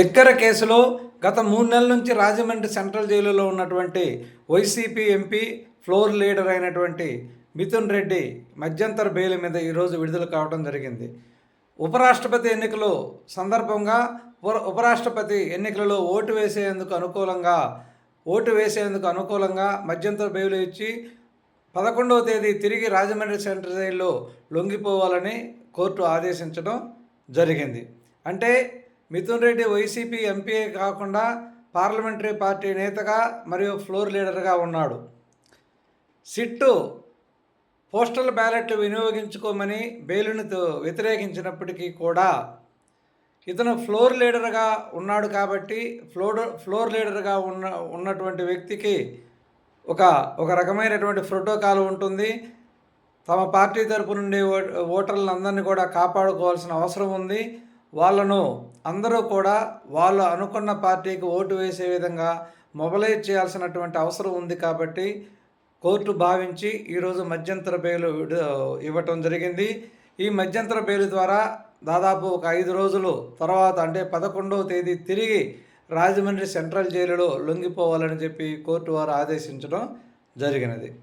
లిక్కర కేసులో గత మూడు నెలల నుంచి రాజమండ్రి సెంట్రల్ జైలులో ఉన్నటువంటి వైసీపీ ఎంపీ ఫ్లోర్ లీడర్ అయినటువంటి మిథున్ రెడ్డి మధ్యంతర బెయిల్ మీద ఈరోజు విడుదల కావడం జరిగింది. ఉపరాష్ట్రపతి ఎన్నికలు సందర్భంగా ఉపరాష్ట్రపతి ఎన్నికలలో ఓటు వేసేందుకు అనుకూలంగా ఓటు వేసేందుకు అనుకూలంగా మధ్యంతర బెయిల్ ఇచ్చి పదకొండవ తేదీ తిరిగి రాజమండ్రి సెంట్రల్ జైల్లో లొంగిపోవాలని కోర్టు ఆదేశించడం జరిగింది. అంటే మిథున్ రెడ్డి వైసీపీ ఎంపీ కాకుండా పార్లమెంటరీ పార్టీ నేతగా మరియు ఫ్లోర్ లీడర్గా ఉన్నాడు. సిట్టు పోస్టల్ బ్యాలెట్ వినియోగించుకోమని బెయిలును వ్యతిరేకించినప్పటికీ కూడా ఇతను ఫ్లోర్ లీడర్గా ఉన్నాడు కాబట్టి ఫ్లోర్ ఫ్లోర్ లీడర్గా ఉన్న ఉన్నటువంటి వ్యక్తికి ఒక ఒక రకమైనటువంటి ప్రోటోకాల్ ఉంటుంది. తమ పార్టీ తరపు నుండి ఓ- అందరినీ కూడా కాపాడుకోవాల్సిన అవసరం ఉంది. వాళ్ళను అందరూ కూడా వాళ్ళు అనుకున్న పార్టీకి ఓటు వేసే విధంగా మొబలైజ్ చేయాల్సినటువంటి అవసరం ఉంది కాబట్టి కోర్టు భావించి ఈరోజు మధ్యంతర బెయిల్ విడు- ఇవ్వటం జరిగింది. ఈ మధ్యంతర బెయిల్ ద్వారా దాదాపు ఒక ఐదు రోజులు తర్వాత అంటే పదకొండవ తేదీ తిరిగి రాజమండ్రి సెంట్రల్ జైలులో లొంగిపోవాలని చెప్పి కోర్టు వారు ఆదేశించడం జరిగినది.